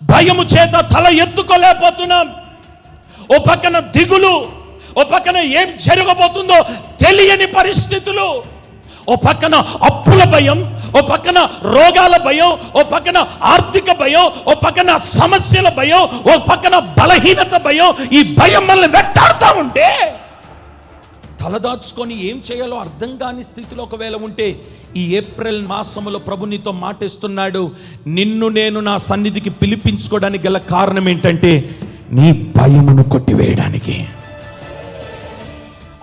భయము చేత తల ఎత్తుకోలేకపోతున్నాం. ఓ పక్కన దిగులు ఓ పక్కన ఏం జరగబోతుందో తెలియని పరిస్థితులు. ఓ పక్కన అప్పుల భయం ఓ పక్కన రోగాల భయం ఓ పక్కన ఆర్థిక భయం ఓ పక్కన సమస్యల భయం ఓ పక్కన బలహీనత భయం ఈ భయం మనల్ని వెంటాడుతూ ఉంటే తలదాచుకొని ఏం చేయాలో అర్థం కాని స్థితిలో ఒకవేళ ఉంటే ఈ ఏప్రిల్ మాసంలో ప్రభు నీతో మాటిస్తున్నాడు నిన్ను నేను నా సన్నిధికి పిలిపించుకోవడానికి గల కారణం ఏంటంటే నీ భయమును కొట్టివేయడానికి.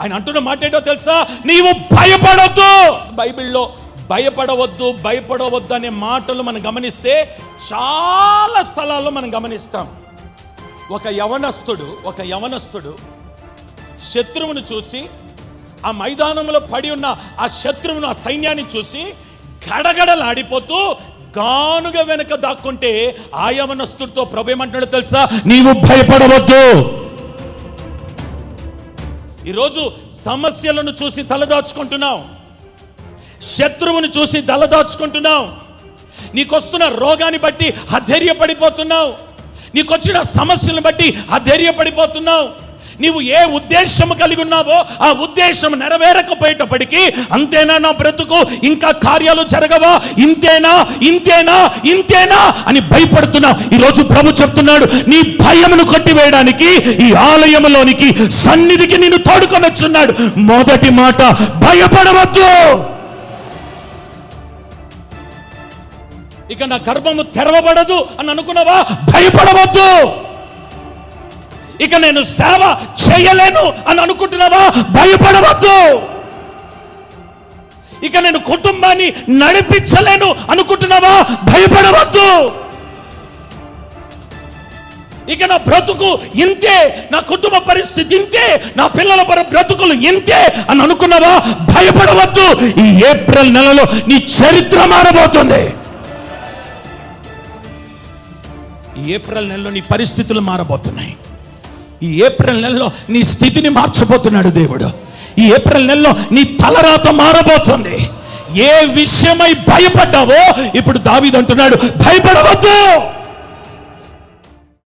ఆయన అంటున్న మాట ఏంటో తెలుసా? నీవు భయపడొద్దు! బైబిల్లో భయపడవద్దు భయపడవద్దు అనే మాటలు మనం గమనిస్తే చాలా స్థలాల్లో మనం గమనిస్తాం. ఒక యవనస్తుడు ఒక యవనస్తుడు శత్రువును చూసి ఆ మైదానంలో పడి ఉన్న ఆ శత్రువును ఆ సైన్యాన్ని చూసి గడగడలాడిపోతూ గానుగ వెనక దాక్కుంటే ఆయవనస్తుడితో ప్రభు ఏమంటున్నాడు తెలుసా? నీవు భయపడవద్దు. ఈరోజు సమస్యలను చూసి తలదాచుకుంటున్నావు శత్రువును చూసి దలదాచుకుంటున్నావు నీకొస్తున్న రోగాన్ని బట్టి అధైర్యపడిపోతున్నావు. నీకొచ్చిన సమస్యలను బట్టి అధైర్యపడిపోతున్నావు. నీవు ఏ ఉద్దేశం కలిగి ఉన్నావో ఆ ఉద్దేశం నెరవేరకపోయేటప్పటికీ అంతేనా నా బ్రతుకు? ఇంకా కార్యాలు జరగవా? ఇంతేనా? ఇంతేనా? ఇంతేనా? అని భయపడుతున్నావు. ఈరోజు ప్రభు చెప్తున్నాడు నీ భయమును కొట్టివేయడానికి ఈ ఆలయంలోనికి సన్నిధికి నిన్ను తోడుకొనొచ్చున్నాడు. మొదటి మాట భయపడవద్దు! ఇక నా గర్భము తెరవబడదు అని అనుకున్నావా? భయపడవద్దు! ఇక నేను సేవ చేయలేను అని అనుకుంటున్నావా? భయపడవద్దు. ఇక నేను కుటుంబాన్ని నడిపించలేను అనుకుంటున్నావా? భయపడవద్దు. ఇక నా బ్రతుకు ఇంతే నా కుటుంబ పరిస్థితి ఇంతే నా పిల్లల పర బ్రతుకులు ఇంతే అని అనుకున్నావా? భయపడవద్దు. ఈ ఏప్రిల్ నెలలో నీ చరిత్ర మారబోతుంది. ఈ ఏప్రిల్ నెలలో నీ పరిస్థితులు మారబోతున్నాయి. ఈ ఏప్రిల్ నెలలో నీ స్థితిని మార్చబోతున్నాడు దేవుడు. ఈ ఏప్రిల్ నెలలో నీ తలరాత మారబోతుంది. ఏ విషయమై భయపడ్డావో ఇప్పుడు దావిదంటున్నాడు భయపడవద్దు!